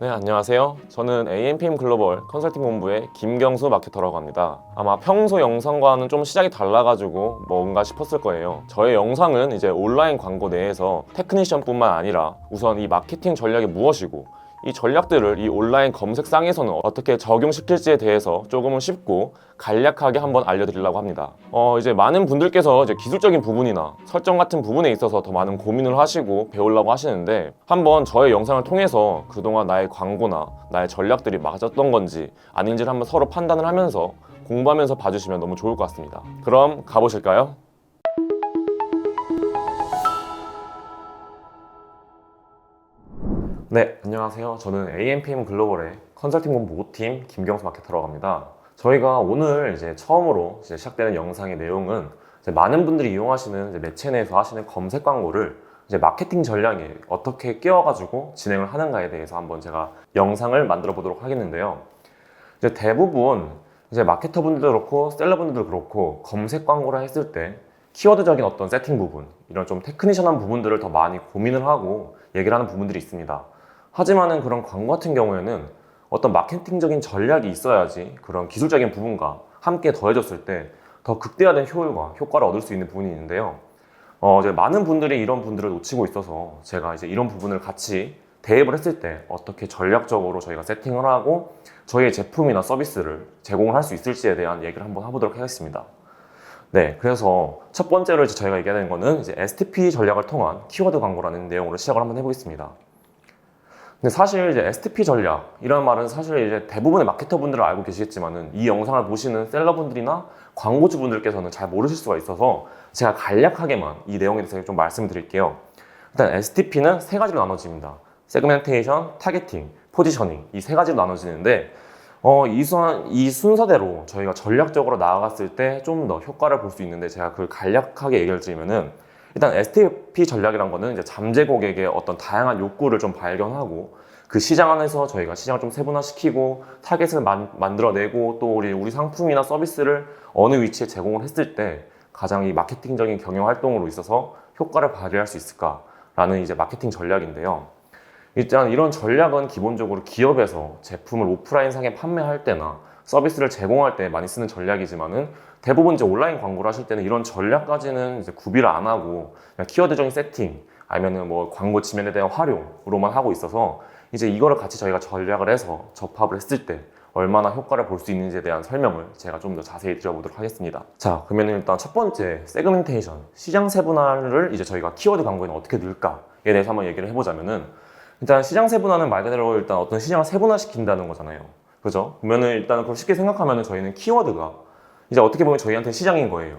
네, 안녕하세요. 저는 AMPM 글로벌 컨설팅 본부의 김경수 마케터라고 합니다. 아마 평소 영상과는 좀 시작이 달라가지고 뭔가 싶었을 거예요. 저의 영상은 이제 온라인 광고 내에서 테크니션뿐만 아니라 우선 이 마케팅 전략이 무엇이고 이 전략들을 이 온라인 검색상에서는 어떻게 적용시킬지에 대해서 조금은 쉽고 간략하게 한번 알려드리려고 합니다. 어, 이제 많은 분들께서 이제 기술적인 부분이나 설정 같은 부분에 있어서 더 많은 고민을 하시고 배우려고 하시는데 한번 저의 영상을 통해서 그동안 나의 광고나 나의 전략들이 맞았던 건지 아닌지를 한번 서로 판단을 하면서 공부하면서 봐주시면 너무 좋을 것 같습니다. 그럼 가보실까요? 네, 안녕하세요. 저는 AMPM 글로벌의 컨설팅 본부 5팀 김경수 마케터라고 합니다. 저희가 오늘 이제 처음으로 이제 시작되는 영상의 내용은 많은 분들이 이용하시는 매체 내에서 하시는 검색 광고를 이제 마케팅 전략에 어떻게 끼워가지고 진행을 하는가에 대해서 한번 제가 영상을 만들어 보도록 하겠는데요. 이제 대부분 이제 마케터 분들도 그렇고 셀러 분들도 그렇고 검색 광고를 했을 때 키워드적인 어떤 세팅 부분 이런 좀 테크니션한 부분들을 더 많이 고민을 하고 얘기를 하는 부분들이 있습니다. 하지만은 그런 광고 같은 경우에는 어떤 마케팅적인 전략이 있어야지 그런 기술적인 부분과 함께 더해졌을 때 더 극대화된 효율과 효과를 얻을 수 있는 부분이 있는데요. 어, 이제 많은 분들이 이런 분들을 놓치고 있어서 제가 이제 이런 부분을 같이 대입을 했을 때 어떻게 전략적으로 저희가 세팅을 하고 저희의 제품이나 서비스를 제공을 할 수 있을지에 대한 얘기를 한번 해보도록 하겠습니다. 네, 그래서 첫 번째로 이제 저희가 얘기하는 거는 이제 STP 전략을 통한 키워드 광고라는 내용으로 시작을 한번 해보겠습니다. 근데 사실 이제 STP 전략 이런 말은 사실 이제 대부분의 마케터 분들은 알고 계시겠지만은 이 영상을 보시는 셀러 분들이나 광고주 분들께서는 잘 모르실 수가 있어서 제가 간략하게만 이 내용에 대해서 좀 말씀드릴게요. 일단 STP는 세 가지로 나눠집니다. 세그멘테이션, 타겟팅, 포지셔닝 이 세 가지로 나눠지는데 어, 이, 순, 이 순서대로 저희가 전략적으로 나아갔을 때 좀 더 효과를 볼 수 있는데 제가 그걸 간략하게 얘기를 드리면은 일단 STP 전략이란 거는 이제 잠재 고객의 어떤 다양한 욕구를 좀 발견하고 그 시장 안에서 저희가 시장을 좀 세분화시키고 타겟을 만, 만들어내고 또 우리, 우리 상품이나 서비스를 어느 위치에 제공을 했을 때 가장 이 마케팅적인 경영 활동으로 있어서 효과를 발휘할 수 있을까라는 이제 마케팅 전략인데요. 일단 이런 전략은 기본적으로 기업에서 제품을 오프라인 상에 판매할 때나 서비스를 제공할 때 많이 쓰는 전략이지만은 대부분 이제 온라인 광고를 하실 때는 이런 전략까지는 이제 구비를 안 하고 키워드적인 세팅 아니면은 뭐 광고 지면에 대한 활용으로만 하고 있어서 이제 이거를 같이 저희가 전략을 해서 접합을 했을 때 얼마나 효과를 볼 수 있는지에 대한 설명을 제가 좀 더 자세히 드려보도록 하겠습니다. 자, 그러면 일단 첫 번째 세그멘테이션 시장 세분화를 이제 저희가 키워드 광고에는 어떻게 넣을까에 대해서 한번 얘기를 해보자면은 일단 시장 세분화는 말 그대로 일단 어떤 시장을 세분화시킨다는 거잖아요. 그죠? 그러면은 일단 그걸 쉽게 생각하면은 저희는 키워드가 이제 어떻게 보면 저희한테 시장인 거예요.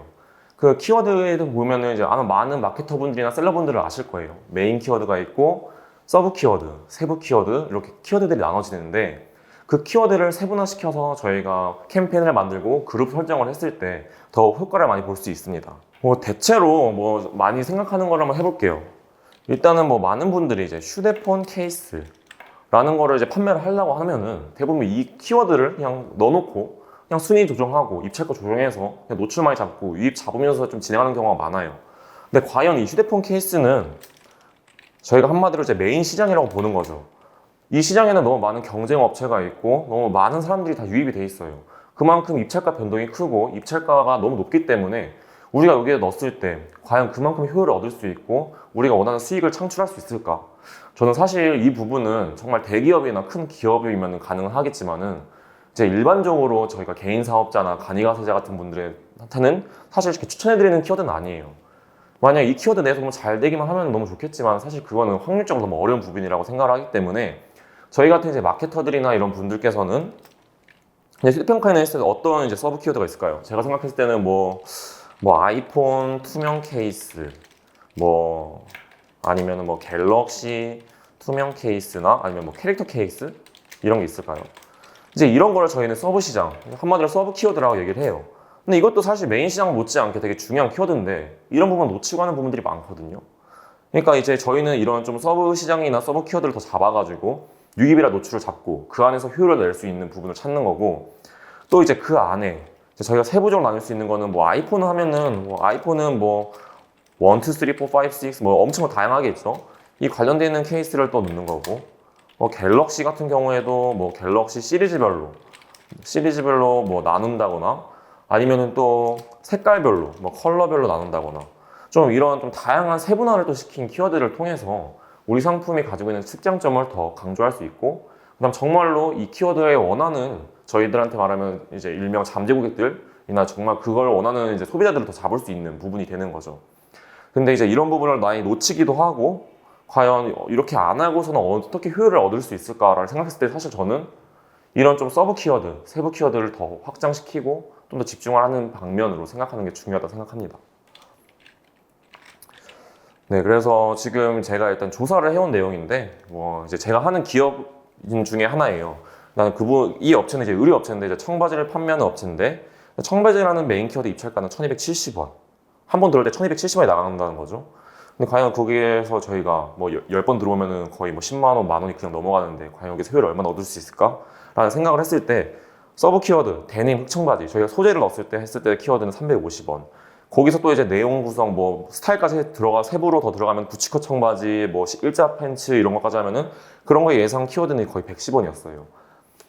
그 키워드에도 보면은 이제 아마 많은 마케터 분들이나 셀러 분들은 아실 거예요. 메인 키워드가 있고 서브 키워드, 세부 키워드 이렇게 키워드들이 나눠지는데 그 키워드를 세분화시켜서 저희가 캠페인을 만들고 그룹 설정을 했을 때 더 효과를 많이 볼 수 있습니다. 뭐 대체로 뭐 많이 생각하는 걸 한번 해볼게요. 일단은 뭐 많은 분들이 이제 휴대폰 케이스 라는 거를 이제 판매를 하려고 하면은 대부분 이 키워드를 그냥 넣어놓고 그냥 순위 조정하고 입찰가 조정해서 그냥 노출 많이 잡고 유입 잡으면서 좀 진행하는 경우가 많아요. 근데 과연 이 휴대폰 케이스는 저희가 한마디로 이제 메인 시장이라고 보는 거죠. 이 시장에는 너무 많은 경쟁 업체가 있고 너무 많은 사람들이 다 유입이 돼 있어요. 그만큼 입찰가 변동이 크고 입찰가가 너무 높기 때문에 우리가 여기에 넣었을 때 과연 그만큼 효율을 얻을 수 있고 우리가 원하는 수익을 창출할 수 있을까? 저는 사실 이 부분은 정말 대기업이나 큰 기업이면 가능은 하겠지만은 이제 일반적으로 저희가 개인 사업자나 간이가세자 같은 분들한테는 사실 이렇게 추천해드리는 키워드는 아니에요. 만약 이 키워드 내에서 잘 되기만 하면 너무 좋겠지만 사실 그거는 확률적으로 너무 어려운 부분이라고 생각을 하기 때문에 저희 같은 이제 마케터들이나 이런 분들께서는 휴대평가에 했을 때 어떤 이제 서브 키워드가 있을까요? 제가 생각했을 때는 뭐, 뭐 아이폰 투명 케이스, 뭐 아니면 뭐 갤럭시 투명 케이스나 아니면 뭐 캐릭터 케이스 이런 게 있을까요? 이제 이런 거를 저희는 서브 시장, 한마디로 서브 키워드라고 얘기를 해요. 근데 이것도 사실 메인 시장 못지않게 되게 중요한 키워드인데 이런 부분 놓치고 하는 부분들이 많거든요. 그러니까 이제 저희는 이런 좀 서브 시장이나 서브 키워드를 더 잡아가지고 유입이라 노출을 잡고 그 안에서 효율을 낼 수 있는 부분을 찾는 거고 또 이제 그 안에 저희가 세부적으로 나눌 수 있는 거는 뭐 아이폰 하면은 뭐 아이폰은 뭐 1, 2, 3, 4, 5, 6, 뭐 엄청 다양하게 있죠. 이 관련되어 있는 케이스를 또 넣는 거고 뭐 갤럭시 같은 경우에도 뭐 갤럭시 시리즈별로 시리즈별로 뭐 나눈다거나 아니면은 또 색깔별로 뭐 컬러별로 나눈다거나 좀 이런 좀 다양한 세분화를 또 시킨 키워드를 통해서 우리 상품이 가지고 있는 특장점을 더 강조할 수 있고 그다음 정말로 이 키워드에 원하는 저희들한테 말하면 이제 일명 잠재 고객들이나 정말 그걸 원하는 이제 소비자들을 더 잡을 수 있는 부분이 되는 거죠. 근데 이제 이런 부분을 많이 놓치기도 하고 과연 이렇게 안 하고서는 어떻게 효율을 얻을 수 있을까라는 생각했을 때 사실 저는 이런 좀 서브 키워드, 세부 키워드를 더 확장시키고 좀 더 집중을 하는 방면으로 생각하는 게 중요하다 생각합니다. 네, 그래서 지금 제가 일단 조사를 해온 내용인데, 뭐 이제 제가 하는 기업인 중에 하나예요. 나는 그분 이 업체는 이제 의류 업체인데 이제 청바지를 판매하는 업체인데 청바지라는 메인 키워드 입찰가는 1,270원. 한 번 들어올 때 1,270원이 나간다는 거죠. 근데 과연 거기에서 저희가 뭐 10번 들어오면은 거의 뭐 10만 원, 만 원이 그냥 넘어가는데 과연 여기서 효율을 얼마나 얻을 수 있을까라는 생각을 했을 때 서브 키워드, 데님, 흑청바지 저희가 소재를 넣었을 때 했을 때 키워드는 350원. 거기서 또 이제 내용 구성 뭐 스타일까지 들어가 세부로 더 들어가면 부츠컷 청바지 뭐 일자 팬츠 이런 것까지 하면은 그런 거의 예상 키워드는 거의 110원이었어요.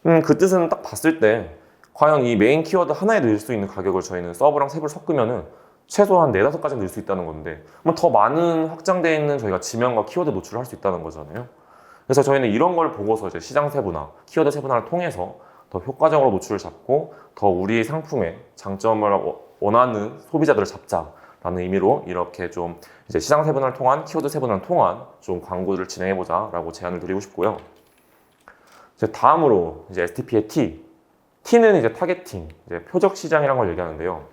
음, 그 뜻은 딱 봤을 때 과연 이 메인 키워드 하나에 넣을 수 있는 가격을 저희는 서브랑 세부를 섞으면은 최소한 네다섯 가지 넣을 수 있다는 건데 더 많은 확장되어 있는 저희가 지명과 키워드 노출을 할 수 있다는 거잖아요. 그래서 저희는 이런 걸 보고서 이제 시장 세분화, 키워드 세분화를 통해서 더 효과적으로 노출을 잡고 더 우리 상품의 장점을 어- 원하는 소비자들을 잡자라는 의미로 이렇게 좀 이제 시장 세분화를 통한 키워드 세분화를 통한 좀 광고를 진행해보자라고 제안을 드리고 싶고요. 이제 다음으로 이제 STP의 T. T는 이제 타겟팅, 이제 표적 시장이라는 걸 얘기하는데요.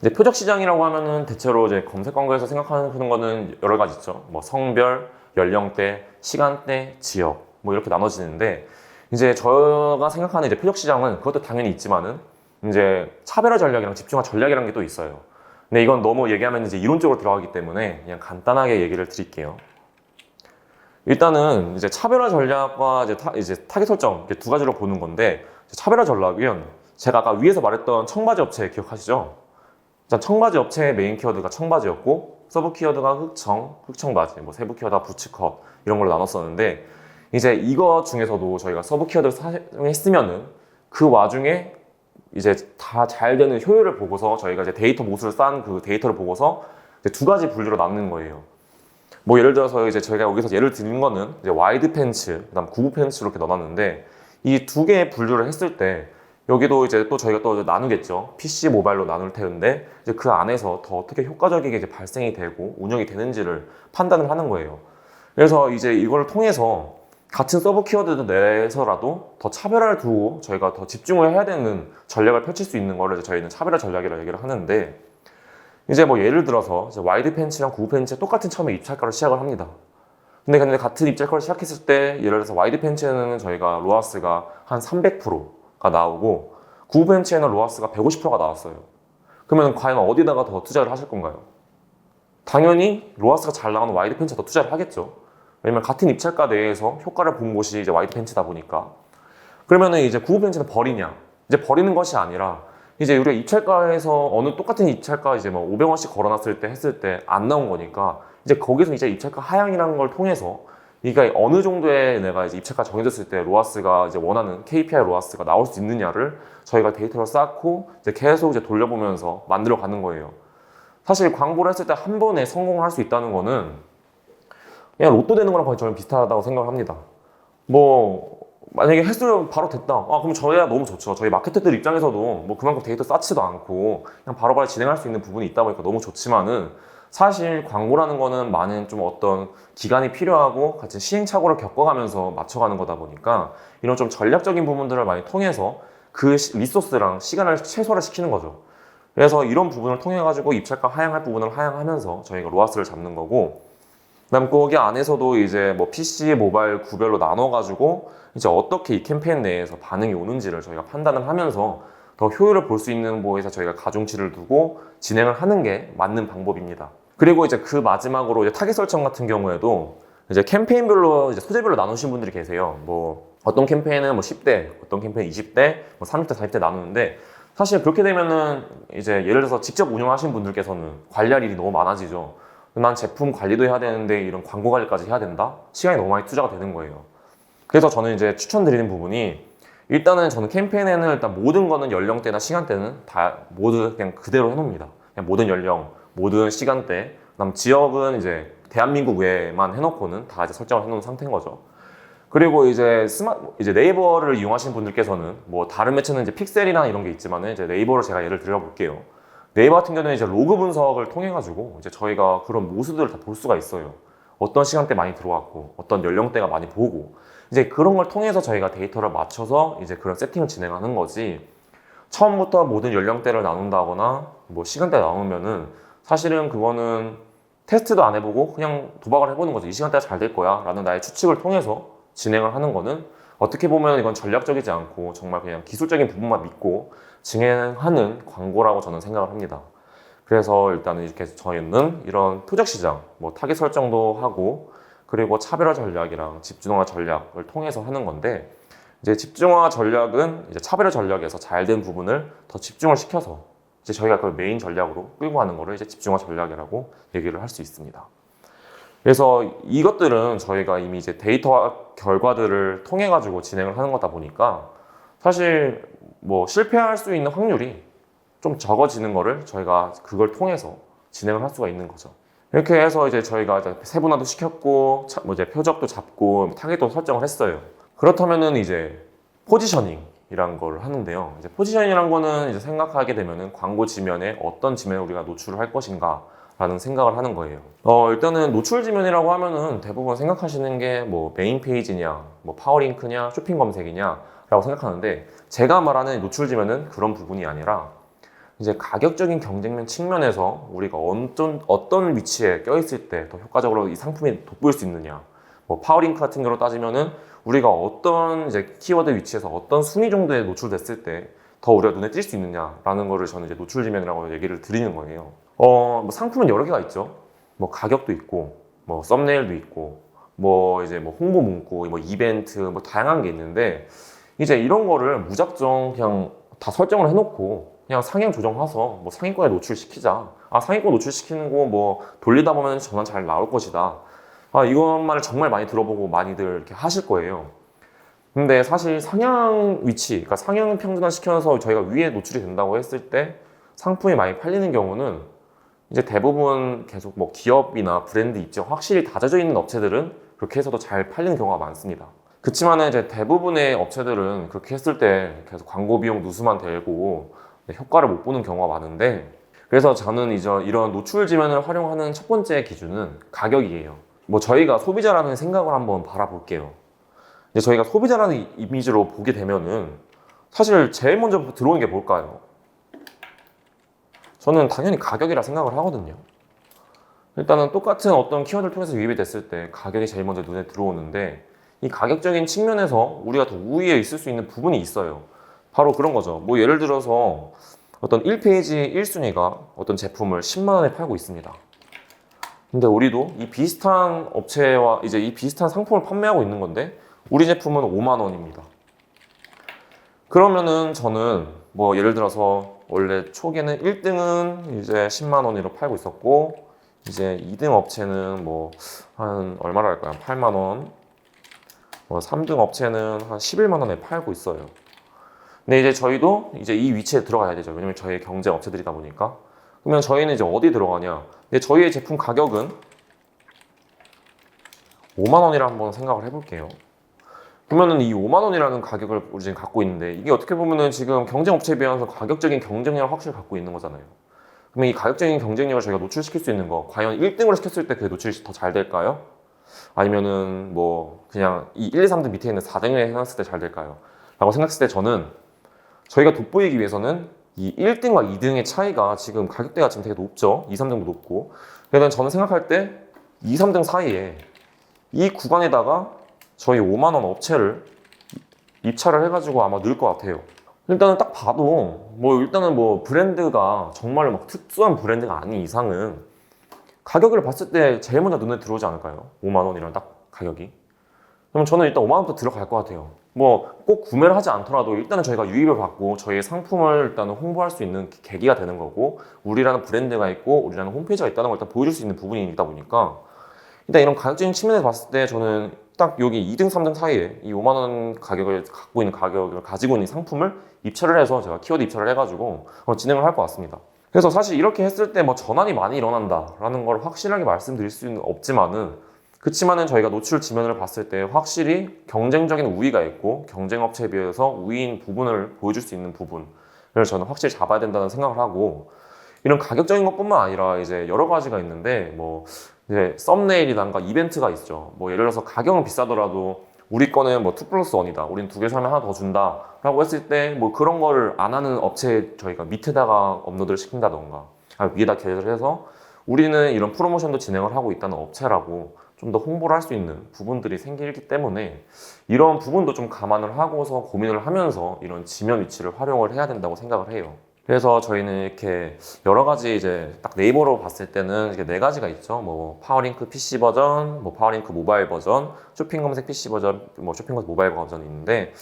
이제 표적 시장이라고 하면은 대체로 이제 검색 광고에서 생각하는 거는 여러 가지 있죠. 뭐 성별, 연령대, 시간대, 지역 뭐 이렇게 나눠지는데 이제 제가 생각하는 이제 표적 시장은 그것도 당연히 있지만은 이제 차별화 전략이랑 집중화 전략이라는 게 또 있어요. 근데 이건 너무 얘기하면 이제 이론적으로 들어가기 때문에 그냥 간단하게 얘기를 드릴게요. 일단은 이제 차별화 전략과 이제, 타, 이제 타겟 설정 이렇게 두 가지로 보는 건데 차별화 전략은 제가 아까 위에서 말했던 청바지 업체 기억하시죠? 일단 청바지 업체의 메인 키워드가 청바지였고 서브 키워드가 흑청, 흑청바지, 뭐 세부 키워드가 부츠컷 이런 걸로 나눴었는데 이제 이거 중에서도 저희가 서브 키워드를 사용했으면은 그 와중에 이제 다 잘 되는 효율을 보고서 저희가 이제 데이터 모수를 쌓은 그 데이터를 보고서 이제 두 가지 분류로 나누는 거예요. 뭐 예를 들어서 이제 저희가 여기서 예를 드는 거는 이제 와이드 팬츠, 그다음 구부 팬츠 이렇게 넣어놨는데 이 두 개의 분류를 했을 때 여기도 이제 또 저희가 또 나누겠죠. PC 모바일로 나눌 텐데 이제 그 안에서 더 어떻게 효과적이게 이제 발생이 되고 운영이 되는지를 판단을 하는 거예요. 그래서 이제 이걸 통해서 같은 서브 키워드 내에서라도 더 차별화를 두고 저희가 더 집중을 해야 되는 전략을 펼칠 수 있는 거를 저희는 차별화 전략이라고 얘기를 하는데 이제 뭐 예를 들어서 와이드 팬츠랑 구부 팬츠 똑같은 처음에 입찰가로 시작을 합니다. 근데 근데 같은 입찰가로 시작했을 때 예를 들어서 와이드 팬츠는 저희가 로하스가 한 300%가 나오고 구부 팬츠에는 로하스가 150%가 나왔어요. 그러면 과연 어디다가 더 투자를 하실 건가요? 당연히 로하스가 잘 나가는 와이드 팬츠에 더 투자를 하겠죠. 왜냐면 같은 입찰가 내에서 효과를 본 곳이 이제 와이드 팬츠다 보니까. 그러면은 이제 구부 팬츠는 버리냐? 이제 버리는 것이 아니라 이제 우리가 입찰가에서 어느 똑같은 입찰가 이제 뭐 500원씩 걸어놨을 때 했을 때 안 나온 거니까 이제 거기서 이제 입찰가 하향이라는 걸 통해서 그러니까 어느 정도의 내가 이제 입찰가 정해졌을 때 로아스가 이제 원하는 KPI 로아스가 나올 수 있느냐를 저희가 데이터를 쌓고 이제 계속 이제 돌려보면서 만들어 가는 거예요. 사실 광고를 했을 때 한 번에 성공을 할 수 있다는 거는 그냥 로또 되는 거랑 거의 저는 비슷하다고 생각을 합니다. 뭐 만약에 횟수로 바로 됐다. 아 그럼 저희야 너무 좋죠. 저희 마케터들 입장에서도 뭐 그만큼 데이터 쌓지도 않고 그냥 바로바로 진행할 수 있는 부분이 있다 보니까 너무 좋지만은 사실 광고라는 거는 많은 좀 어떤 기간이 필요하고 같이 시행착오를 겪어가면서 맞춰가는 거다 보니까 이런 좀 전략적인 부분들을 많이 통해서 그 시- 리소스랑 시간을 최소화를 시키는 거죠. 그래서 이런 부분을 통해 가지고 입찰가 하향할 부분을 하향하면서 저희가 로아스를 잡는 거고 그다음 거기 안에서도 이제 뭐 PC, 모바일 구별로 나눠 가지고 이제 어떻게 이 캠페인 내에서 반응이 오는지를 저희가 판단을 하면서 더 효율을 볼 수 있는 보에서 저희가 가중치를 두고 진행을 하는 게 맞는 방법입니다. 그리고 이제 그 마지막으로 이제 타겟 설정 같은 경우에도 이제 캠페인별로 이제 소재별로 나누신 분들이 계세요. 뭐 어떤 캠페인은 뭐 10대, 어떤 캠페인 20대, 뭐 30대, 40대 나누는데 사실 그렇게 되면은 이제 예를 들어서 직접 운영하신 분들께서는 관리할 일이 너무 많아지죠. 난 제품 관리도 해야 되는데 이런 광고 관리까지 해야 된다? 시간이 너무 많이 투자가 되는 거예요. 그래서 저는 이제 추천드리는 부분이 일단은 저는 캠페인에는 일단 모든 거는 연령대나 시간대는 다 모두 그냥 그대로 해놓습니다. 그냥 모든 연령, 모든 시간대, 그다음 지역은 이제 대한민국 외에만 해놓고는 다 이제 설정을 해놓은 상태인 거죠. 그리고 이제 스마 이제 네이버를 이용하시는 분들께서는 뭐 다른 매체는 이제 픽셀이나 이런 게 있지만은 이제 네이버를 제가 예를 들어 볼게요. 네이버 같은 경우는 이제 로그 분석을 통해 가지고 이제 저희가 그런 모습들을 다 볼 수가 있어요. 어떤 시간대 많이 들어왔고 어떤 연령대가 많이 보고 이제 그런 걸 통해서 저희가 데이터를 맞춰서 이제 그런 세팅을 진행하는 거지 처음부터 모든 연령대를 나눈다거나 뭐 시간대 나누면은 사실은 그거는 테스트도 안 해보고 그냥 도박을 해보는 거죠. 이 시간대가 잘 될 거야 라는 나의 추측을 통해서 진행을 하는 거는 어떻게 보면 이건 전략적이지 않고 정말 그냥 기술적인 부분만 믿고 진행하는 광고라고 저는 생각을 합니다. 그래서 일단은 이렇게 저희는 이런 표적 시장, 뭐 타겟 설정도 하고 그리고 차별화 전략이랑 집중화 전략을 통해서 하는 건데 이제 집중화 전략은 이제 차별화 전략에서 잘 된 부분을 더 집중을 시켜서 이제 저희가 그 메인 전략으로 끌고 가는 거를 이제 집중화 전략이라고 얘기를 할 수 있습니다. 그래서 이것들은 저희가 이미 이제 데이터와 결과들을 통해 가지고 진행을 하는 거다 보니까 사실 뭐 실패할 수 있는 확률이 좀 적어지는 거를 저희가 그걸 통해서 진행을 할 수가 있는 거죠. 이렇게 해서 이제 저희가 세분화도 시켰고 차- 뭐 이제 표적도 잡고 타겟도 설정을 했어요. 그렇다면은 이제 포지셔닝 이란 걸 하는데요. 이제 포지셔닝이란 거는 이제 생각하게 되면은 광고 지면에 어떤 지면을 우리가 노출을 할 것인가 라는 생각을 하는 거예요. 어, 일단은 노출 지면이라고 하면은 대부분 생각하시는 게 뭐 메인 페이지냐, 뭐 파워링크냐, 쇼핑 검색이냐 라고 생각하는데 제가 말하는 노출 지면은 그런 부분이 아니라 이제 가격적인 경쟁력 측면에서 우리가 어떤, 어떤 위치에 껴있을 때 더 효과적으로 이 상품이 돋보일 수 있느냐. 뭐 파워링크 같은 경우로 따지면은 우리가 어떤 이제 키워드 위치에서 어떤 순위 정도에 노출됐을 때 더 우리가 눈에 띌 수 있느냐라는 거를 저는 이제 노출 지면이라고 얘기를 드리는 거예요. 어, 뭐 상품은 여러 개가 있죠. 뭐 가격도 있고, 뭐 썸네일도 있고, 뭐 이제 뭐 홍보 문구, 뭐 이벤트, 뭐 다양한 게 있는데 이제 이런 거를 무작정 그냥 다 설정을 해놓고 그냥 상향 조정해서 뭐 상위권에 노출시키자. 아 상위권 노출시키는 거 뭐 돌리다 보면 전환 잘 나올 것이다. 아 이것만을 정말 많이 들어보고 많이들 이렇게 하실 거예요. 근데 사실 상향 위치, 그러니까 상향 평준화 시켜서 저희가 위에 노출이 된다고 했을 때 상품이 많이 팔리는 경우는 이제 대부분 계속 뭐 기업이나 브랜드 입지가 확실히 다져져 있는 업체들은 그렇게 해서도 잘 팔리는 경우가 많습니다. 그렇지만 이제 대부분의 업체들은 그렇게 했을 때 계속 광고 비용 누수만 들고 효과를 못 보는 경우가 많은데 그래서 저는 이제 이런 노출 지면을 활용하는 첫 번째 기준은 가격이에요. 뭐 저희가 소비자라는 생각을 한번 바라볼게요. 이제 저희가 소비자라는 이- 이미지로 보게 되면은 사실 제일 먼저 들어오는 게 뭘까요? 저는 당연히 가격이라 생각을 하거든요. 일단은 똑같은 어떤 키워드를 통해서 유입이 됐을 때 가격이 제일 먼저 눈에 들어오는데 이 가격적인 측면에서 우리가 더 우위에 있을 수 있는 부분이 있어요. 바로 그런 거죠. 뭐 예를 들어서 어떤 1페이지 1순위가 어떤 제품을 10만 원에 팔고 있습니다. 근데 우리도 이 비슷한 업체와 이제 이 비슷한 상품을 판매하고 있는 건데 우리 제품은 5만 원입니다. 그러면은 저는 뭐 예를 들어서 원래 초기에는 1등은 이제 10만 원으로 팔고 있었고 이제 2등 업체는 뭐 한 얼마나 할까요? 8만 원. 뭐 3등 업체는 한 11만 원에 팔고 있어요. 근데 이제 저희도 이제 이 위치에 들어가야 되죠. 왜냐면 저희 경쟁 업체들이다 보니까. 그러면 저희는 이제 어디 들어가냐? 근데 저희의 제품 가격은 5만 원이라 한번 생각을 해볼게요. 그러면은 이 5만 원이라는 가격을 우리 지금 갖고 있는데 이게 어떻게 보면은 지금 경쟁 업체에 비해서 가격적인 경쟁력을 확실히 갖고 있는 거잖아요. 그러면 이 가격적인 경쟁력을 저희가 노출시킬 수 있는 거 과연 1등으로 시켰을 때그 노출이 더 잘 될까요? 아니면은 뭐 그냥 이 1, 2, 3등 밑에 있는 4등에 해놨을 때 잘 될까요? 라고 생각했을 때 저는 저희가 돋보이기 위해서는 이 1등과 2등의 차이가 지금 가격대가 지금 되게 높죠. 2, 3등도 높고. 그래서 저는 생각할 때 2, 3등 사이에 이 구간에다가 저희 5만 원 업체를 입찰을 해가지고 아마 넣을 것 같아요. 일단은 딱 봐도 뭐 일단은 뭐 브랜드가 정말 막 특수한 브랜드가 아닌 이상은 가격을 봤을 때 제일 먼저 눈에 들어오지 않을까요? 5만 원이랑 딱 가격이. 그럼 저는 일단 5만 원부터 들어갈 것 같아요. 뭐 꼭 구매를 하지 않더라도 일단은 저희가 유입을 받고 저희의 상품을 일단은 홍보할 수 있는 계기가 되는 거고 우리라는 브랜드가 있고 우리라는 홈페이지가 있다는 걸 일단 보여줄 수 있는 부분이 있다 보니까 일단 이런 가격적인 측면에서 봤을 때 저는 딱 여기 2등, 3등 사이에 이 5만 원 가격을 갖고 있는 가격을 가지고 있는 상품을 입찰을 해서 제가 키워드 입찰을 해가지고 어, 진행을 할 것 같습니다. 그래서 사실 이렇게 했을 때 뭐 전환이 많이 일어난다라는 걸 확실하게 말씀드릴 수는 없지만은 그치만은 저희가 노출 지면을 봤을 때 확실히 경쟁적인 우위가 있고 경쟁 업체에 비해서 우위인 부분을 보여줄 수 있는 부분을 저는 확실히 잡아야 된다는 생각을 하고 이런 가격적인 것뿐만 아니라 이제 여러 가지가 있는데 뭐 이제 썸네일이란가 이벤트가 있죠. 뭐 예를 들어서 가격은 비싸더라도 우리 거는 뭐2 플러스 1이다. 우린 두 개 사면 하나 더 준다. 라고 했을 때 뭐 그런 거를 안 하는 업체에 저희가 밑에다가 업로드를 시킨다던가 아, 위에다 계획을 해서 우리는 이런 프로모션도 진행을 하고 있다는 업체라고 좀 더 홍보를 할 수 있는 부분들이 생기기 때문에 이런 부분도 좀 감안을 하고서 고민을 하면서 이런 지면 위치를 활용을 해야 된다고 생각을 해요. 그래서 저희는 이렇게 여러 가지 이제 딱 네이버로 봤을 때는 이게 네 가지가 있죠. 뭐 파워링크 PC 버전, 뭐 파워링크 모바일 버전, 쇼핑 검색 PC 버전, 뭐 쇼핑 검색 모바일 버전이 있는데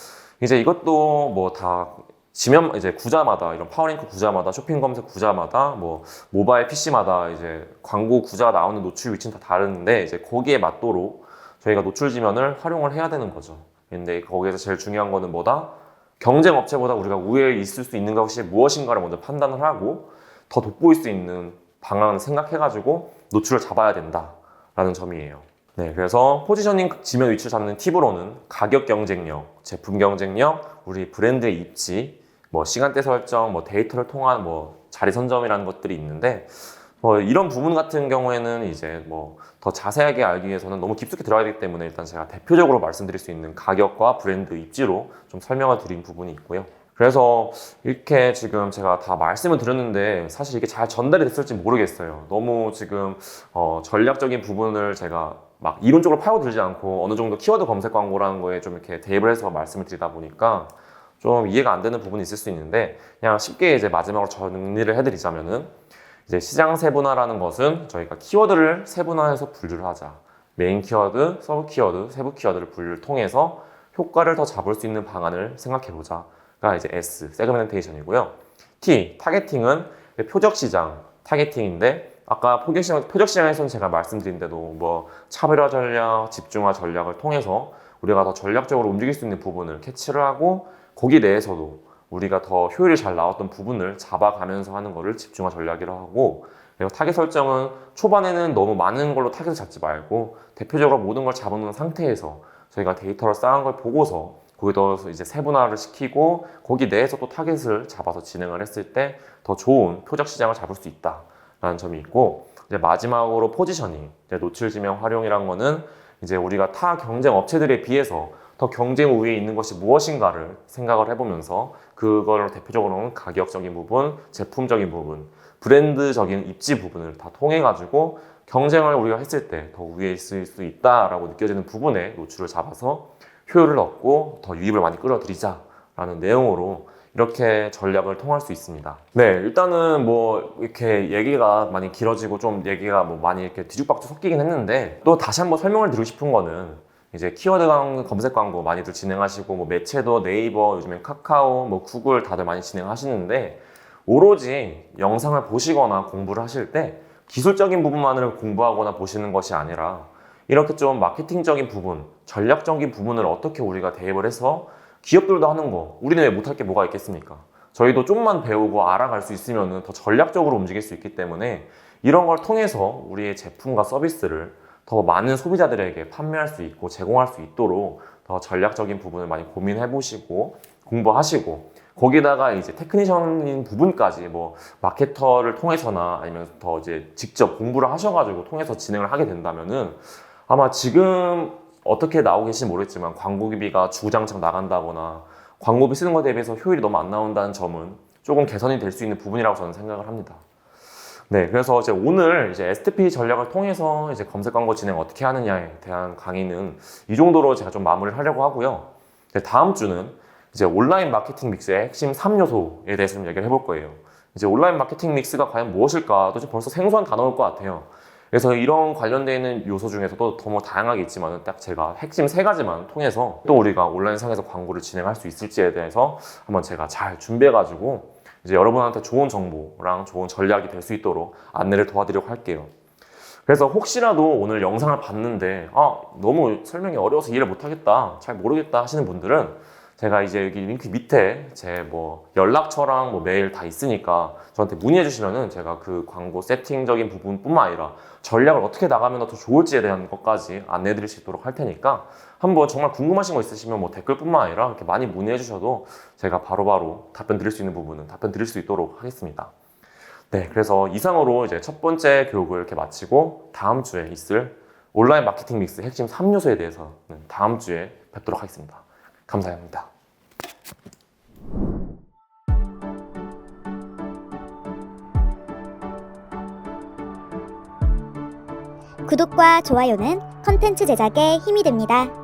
이제 이것도 뭐 다 지면 이제 구자마다 이런 파워링크 구자마다 쇼핑 검색 구자마다 뭐 모바일 PC마다 이제 광고 구자가 나오는 노출 위치는 다 다른데 이제 거기에 맞도록 저희가 노출 지면을 활용을 해야 되는 거죠. 근데 거기에서 제일 중요한 거는 뭐다? 경쟁 업체보다 우리가 우위에 있을 수 있는 것이 무엇인가를 먼저 판단을 하고 더 돋보일 수 있는 방안을 생각해가지고 노출을 잡아야 된다라는 점이에요. 네, 그래서 포지셔닝 지면 위치를 잡는 팁으로는 가격 경쟁력, 제품 경쟁력, 우리 브랜드의 입지, 뭐 시간대 설정, 뭐 데이터를 통한 뭐 자리 선점이라는 것들이 있는데 뭐 이런 부분 같은 경우에는 이제 뭐 더 자세하게 알기 위해서는 너무 깊숙이 들어가야 되기 때문에 일단 제가 대표적으로 말씀드릴 수 있는 가격과 브랜드 입지로 좀 설명을 드린 부분이 있고요. 그래서 이렇게 지금 제가 다 말씀을 드렸는데 사실 이게 잘 전달이 됐을지 모르겠어요. 너무 지금 어 전략적인 부분을 제가 막 이론적으로 파고들지 않고 어느 정도 키워드 검색 광고라는 거에 좀 이렇게 대입을 해서 말씀을 드리다 보니까 좀 이해가 안 되는 부분이 있을 수 있는데 그냥 쉽게 이제 마지막으로 정리를 해드리자면은 이제 시장 세분화라는 것은 저희가 키워드를 세분화해서 분류를 하자. 메인 키워드, 서브 키워드, 세부 키워드를 분류를 통해서 효과를 더 잡을 수 있는 방안을 생각해 보자가 이제 S, 세그멘테이션이고요. T, 타겟팅은 표적 시장 타겟팅인데 아까 표적 시장, 표적 시장에서는 제가 말씀드린 대로 뭐 차별화 전략, 집중화 전략을 통해서 우리가 더 전략적으로 움직일 수 있는 부분을 캐치를 하고 거기 내에서도 우리가 더 효율이 잘 나왔던 부분을 잡아가면서 하는 거를 집중화 전략이라고 하고 그리고 타겟 설정은 초반에는 너무 많은 걸로 타겟을 잡지 말고 대표적으로 모든 걸 잡아놓은 상태에서 저희가 데이터를 쌓은 걸 보고서 거기다 이제 세분화를 시키고 거기 내에서 또 타겟을 잡아서 진행을 했을 때 더 좋은 표적 시장을 잡을 수 있다라는 점이 있고 이제 마지막으로 포지셔닝 노출 지명 활용이란 거는 이제 우리가 타 경쟁 업체들에 비해서 더 경쟁 우위에 있는 것이 무엇인가를 생각을 해보면서 그걸 대표적으로는 가격적인 부분, 제품적인 부분, 브랜드적인 입지 부분을 다 통해 가지고 경쟁을 우리가 했을 때더 위에 있을 수 있다라고 느껴지는 부분에 노출을 잡아서 효율을 얻고 더 유입을 많이 끌어들이자라는 내용으로 이렇게 전략을 통할 수 있습니다. 네, 일단은 뭐 이렇게 얘기가 많이 길어지고 좀 얘기가 뭐 많이 이렇게 뒤죽박죽 섞이긴 했는데 또 다시 한번 설명을 드리고 싶은 거는 이제 키워드 광- 검색 광고 많이들 진행하시고 뭐 매체도 네이버 요즘엔 카카오 뭐 구글 다들 많이 진행하시는데 오로지 영상을 보시거나 공부를 하실 때 기술적인 부분만을 공부하거나 보시는 것이 아니라 이렇게 좀 마케팅적인 부분, 전략적인 부분을 어떻게 우리가 대입을 해서 기업들도 하는 거 우리는 왜 못할 게 뭐가 있겠습니까? 저희도 좀만 배우고 알아갈 수 있으면 더 전략적으로 움직일 수 있기 때문에 이런 걸 통해서 우리의 제품과 서비스를 더 많은 소비자들에게 판매할 수 있고 제공할 수 있도록 더 전략적인 부분을 많이 고민해 보시고 공부하시고 거기다가 이제 테크니션인 부분까지 뭐 마케터를 통해서나 아니면 더 이제 직접 공부를 하셔가지고 통해서 진행을 하게 된다면은 아마 지금 어떻게 나오고 계신지 모르겠지만 광고비가 주구장창 나간다거나 광고비 쓰는 것에 대비해서 효율이 너무 안 나온다는 점은 조금 개선이 될 수 있는 부분이라고 저는 생각을 합니다. 네, 그래서 이제 오늘 이제 STP 전략을 통해서 이제 검색 광고 진행 어떻게 하느냐에 대한 강의는 이 정도로 제가 좀 마무리를 하려고 하고요. 다음 주는 이제 온라인 마케팅 믹스의 핵심 3요소에 대해서 좀 얘기를 해볼 거예요. 이제 온라인 마케팅 믹스가 과연 무엇일까도 지금 벌써 생소한 단어일 것 같아요. 그래서 이런 관련되어 있는 요소 중에서도 더 뭐 다양하게 있지만 딱 제가 핵심 세 가지만 통해서 또 우리가 온라인 상에서 광고를 진행할 수 있을지에 대해서 한번 제가 잘 준비해가지고 이제 여러분한테 좋은 정보랑 좋은 전략이 될 수 있도록 안내를 도와드리려고 할게요. 그래서 혹시라도 오늘 영상을 봤는데 아 너무 설명이 어려워서 이해를 못하겠다 잘 모르겠다 하시는 분들은 제가 이제 여기 링크 밑에 제 뭐 연락처랑 뭐 메일 다 있으니까 저한테 문의해 주시면은 제가 그 광고 세팅적인 부분뿐만 아니라 전략을 어떻게 나가면 더 좋을지에 대한 것까지 안내해 드릴 수 있도록 할 테니까 한번 정말 궁금하신 거 있으시면 뭐 댓글뿐만 아니라 이렇게 많이 문의해 주셔도 제가 바로바로 답변 드릴 수 있는 부분은 답변 드릴 수 있도록 하겠습니다. 네, 그래서 이상으로 이제 첫 번째 교육을 이렇게 마치고 다음 주에 있을 온라인 마케팅 믹스 핵심 3요소에 대해서는 다음 주에 뵙도록 하겠습니다. 감사합니다. 구독과 좋아요는 컨텐츠 제작에 힘이 됩니다.